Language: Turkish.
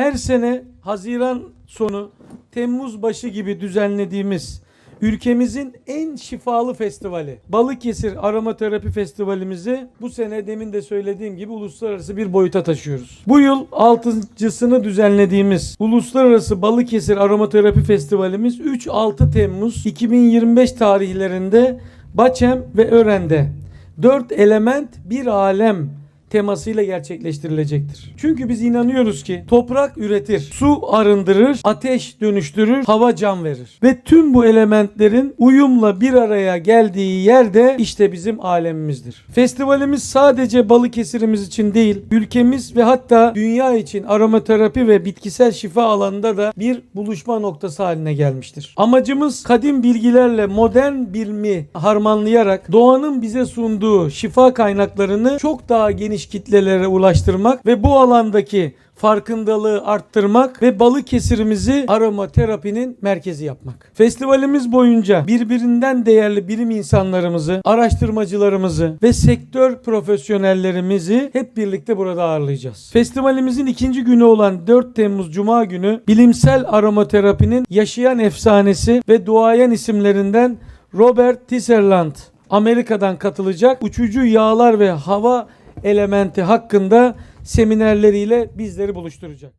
Her sene Haziran sonu, Temmuz başı gibi düzenlediğimiz ülkemizin en şifalı festivali Balıkesir Aromaterapi Festivalimizi bu sene demin de söylediğim gibi uluslararası bir boyuta taşıyoruz. Bu yıl altıncısını düzenlediğimiz Uluslararası Balıkesir Aromaterapi Festivalimiz 3-6 Temmuz 2025 tarihlerinde Baçem ve Ören'de 4 element bir alem temasıyla gerçekleştirilecektir. Çünkü biz inanıyoruz ki toprak üretir, su arındırır, ateş dönüştürür, hava can verir. Ve tüm bu elementlerin uyumla bir araya geldiği yerde işte bizim alemimizdir. Festivalimiz sadece Balıkesir'imiz için değil, ülkemiz ve hatta dünya için aromaterapi ve bitkisel şifa alanında da bir buluşma noktası haline gelmiştir. Amacımız kadim bilgilerle modern bilimi harmanlayarak doğanın bize sunduğu şifa kaynaklarını çok daha geniş kitlelere ulaştırmak ve bu alandaki farkındalığı arttırmak ve Balıkesir'imizi aromaterapinin merkezi yapmak. Festivalimiz boyunca birbirinden değerli bilim insanlarımızı, araştırmacılarımızı ve sektör profesyonellerimizi hep birlikte burada ağırlayacağız. Festivalimizin ikinci günü olan 4 Temmuz Cuma günü bilimsel aromaterapinin yaşayan efsanesi ve duayen isimlerinden Robert Tisserand Amerika'dan katılacak uçucu yağlar ve hava elementi hakkında seminerleriyle bizleri buluşturacak.